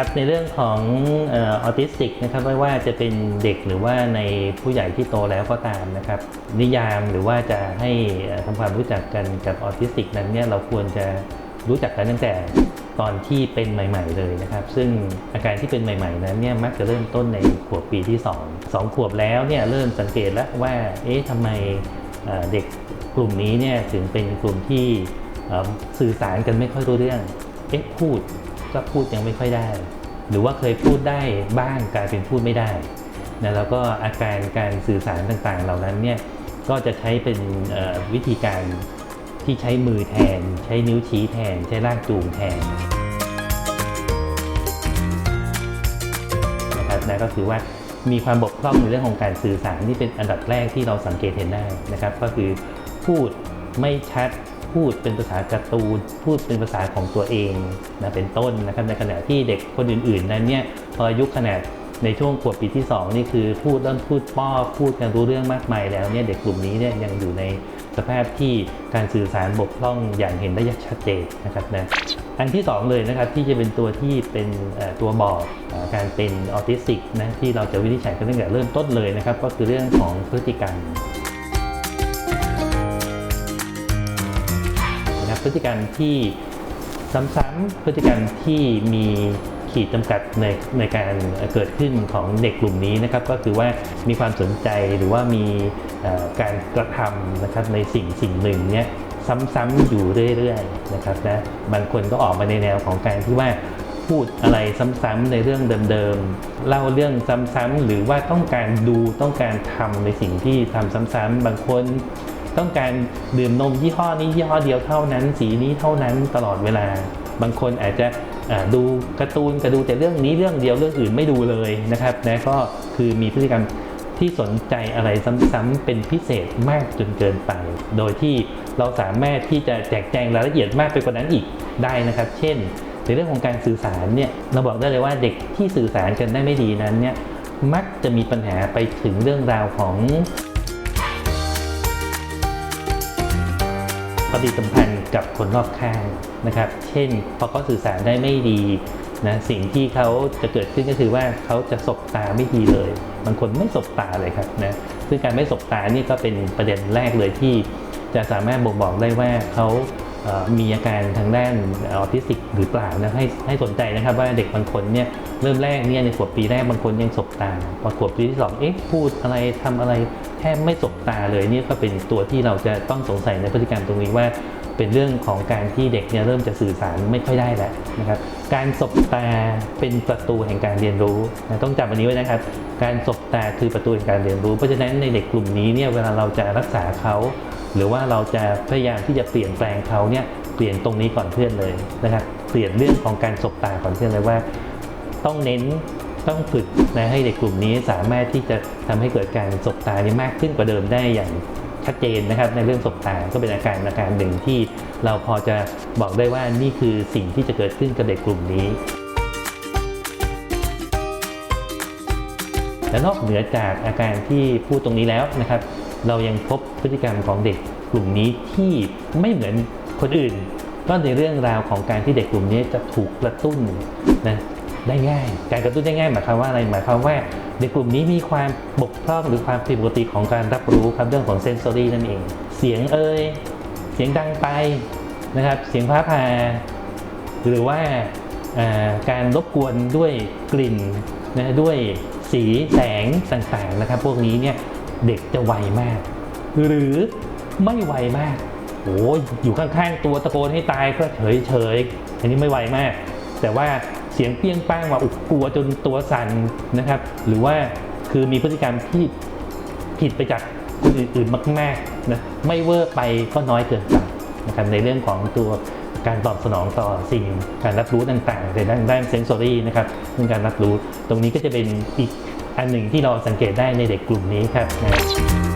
ครับในเรื่องของออทิสติกนะครับไม่ว่าจะเป็นเด็กหรือว่าในผู้ใหญ่ที่โตแล้วก็ตามนะครับ นิยามหรือว่าจะให้เอ่อทำความรู้จักกันกับออทิสติกนั้นเนี่ยเราควรจะรู้จักกันตั้งแต่ตอนที่เป็นใหม่ ๆ เลยนะครับ ซึ่งอาการที่เป็นใหม่ ๆ นั้นเนี่ยมักจะเริ่มต้นในขวบปีที่ 2 2 ขวบแล้วเนี่ยเริ่มสังเกตแล้วว่าเอ๊ะทำไมเด็กกลุ่มนี้เนี่ยถึงเป็นกลุ่มที่สื่อสารกันไม่ค่อยรู้เรื่องเอ๊ะพูด ก็พูดยังไม่ค่อยได้ หรือว่าเคยพูดได้บ้างกลายเป็นพูดไม่ได้นะแล้วก็อาการการสื่อสารต่างๆ เหล่านั้นเนี่ยก็จะใช้เป็นวิธีการที่ใช้มือแทน ใช้นิ้วชี้แทน ใช้ลากจูงแทนนะครับนะก็คือว่ามีความบกพร่องในเรื่องของการสื่อสารที่เป็นอันดับแรกที่เราสังเกตเห็นได้นะครับ ก็คือพูดไม่ชัด พูดเป็นภาษาการ์ตูน พูดเป็นภาษาของตัวเองนะเป็นต้นนะครับในขณะที่เด็กคนอื่น ๆ นั้นเนี่ยพออายุขนาดในช่วงขวบปีที่ 2 นี่คือพูดเริ่มพูดป้อพูดกันรู้เรื่องมากมายแล้วเนี่ยเด็กกลุ่มนี้เนี่ยยังอยู่ในสภาพที่การสื่อสารบกพร่องอย่างเห็นได้ชัดเจนนะครับนะอันที่ 2 เลยนะครับที่จะเป็นตัวที่เป็นตัวบอกการเป็นออทิสติกนะที่เราจะวินิจฉัยกันตั้งแต่เริ่มต้นเลยนะครับ ก็คือเรื่องของพฤติกรรม พฤติกรรมที่ซ้ำๆพฤติกรรมที่มีขีดจำกัดในในการเกิดขึ้นของเด็กกลุ่มนี้นะครับ ก็คือว่ามีความสนใจหรือว่ามีการกระทำนะครับในสิ่งสิ่งหนึ่งเนี้ยซ้ำๆอยู่เรื่อยๆนะครับนะบางคนก็ออกมาในแนวของการที่ว่าพูดอะไรซ้ำๆในเรื่องเดิมๆ เล่าเรื่องซ้ำๆหรือว่าต้องการดูต้องการทำในสิ่งที่ทำซ้ำๆบางคน ต้องการดื่มนมยี่ห้อนี้ยี่ห้อเดียวเท่านั้น สีนี้เท่านั้นตลอดเวลา บางคนอาจจะดูการ์ตูนก็ดูแต่เรื่องนี้เรื่องเดียวเรื่องอื่นไม่ดูเลยนะครับนะก็คือมีพฤติกรรมที่สนใจอะไรซ้ำๆเป็นพิเศษมากจนเกินไป โดยที่เราสามารถที่จะแจกแจงรายละเอียดมากไปกว่านั้นอีกได้นะครับ เช่น ในเรื่องของการสื่อสารเนี่ยเราบอกได้เลยว่าเด็กที่สื่อสารกันได้ไม่ดีนั้นเนี่ยมักจะมีปัญหาไปถึงเรื่องราวของ ปฏิสัมพันธ์กับคนรอบข้างนะครับ เช่นพอเขาสื่อสารได้ไม่ดีนะสิ่งที่เขาจะเกิดขึ้นก็คือว่าเขาจะสบตาไม่ดีเลย บางคนไม่สบตาเลยครับนะซึ่งการไม่สบตานี่ก็เป็นประเด็นแรกเลยที่จะสามารถบ่งบอกได้ว่าเขา มีอาการทางด้านออทิสติกหรือเปล่านะให้ให้สนใจนะครับว่าเด็กบางคนเนี่ยเริ่มแรกเนี่ยในขวบปีแรกบางคนยังสบตาพอขวบปีที่สองเอ๊ะพูดอะไรทำอะไรแทบไม่สบตาเลยนี่ก็เป็นตัวที่เราจะต้องสงสัยในพฤติกรรมตรงนี้ว่าเป็นเรื่องของการที่เด็กเนี่ยเริ่มจะสื่อสารไม่ค่อยได้แล้วนะครับ การสบตาเป็นประตูแห่งการเรียนรู้นะต้องจำอันนี้ไว้นะครับ การสบตาคือประตูแห่งการเรียนรู้ เพราะฉะนั้นในเด็กกลุ่มนี้เนี่ยเวลาเราจะรักษาเขา หรือว่าเราจะพยายามที่จะเปลี่ยนแปลงเขาเนี่ยเปลี่ยนตรงนี้ก่อนเพื่อนเลยนะครับเปลี่ยนเรื่องของการสบตาก่อนเพื่อนเลยว่า ต้องเน้นต้องฝึกนะให้เด็กกลุ่มนี้สามารถที่จะทำให้เกิดการสบตานี้มากขึ้นกว่าเดิมได้อย่างชัดเจนนะครับในเรื่องสบตาก็เป็นอาการอาการหนึ่งที่เราพอจะบอกได้ว่านี่คือสิ่งที่จะเกิดขึ้นกับเด็กกลุ่มนี้และนอกเหนือจากอาการที่พูดตรงนี้แล้วนะครับ เรายังพบพฤติกรรมของเด็กกลุ่มนี้ที่ไม่เหมือนคนอื่น ก็ในเรื่องราวของการที่เด็กกลุ่มนี้จะถูกกระตุ้นนะได้ง่าย การกระตุ้นได้ง่ายหมายความว่าอะไรหมายความว่าเด็กกลุ่มนี้มีความบกพร่องหรือความผิดปกติของการรับรู้ครับเรื่องของเซนซอรี่นั่นเอง เสียงเอ่ยเสียงดังไปนะครับเสียงฟ้าผ่าหรือว่าอ่าการรบกวนด้วยกลิ่นนะด้วยสีแสงต่างๆนะครับ พวกนี้เนี่ย เด็กจะไวมาก หรือไม่ไวมากโอ้ยอยู่ข้างๆ ตัวตะโกนให้ตายก็เฉยๆอันนี้ไม่ไวมาก แต่ว่าเสียงเปี้ยงป้างมาอุกกลัวจนตัวสั่นนะครับ หรือว่าคือมีพฤติกรรมที่ผิดไปจากคนอื่นๆมากๆนะไม่เวอร์ไปก็น้อยเกินไปนะครับในเรื่องของตัวการตอบสนองต่อสิ่งการรับรู้ต่างๆในด้านด้านเซนซอรี่นะครับเรื่องการรับรู้ ตรงนี้ก็จะเป็นอีก อันหนึ่งที่เราสังเกตได้ในเด็กกลุ่มนี้ครับนะ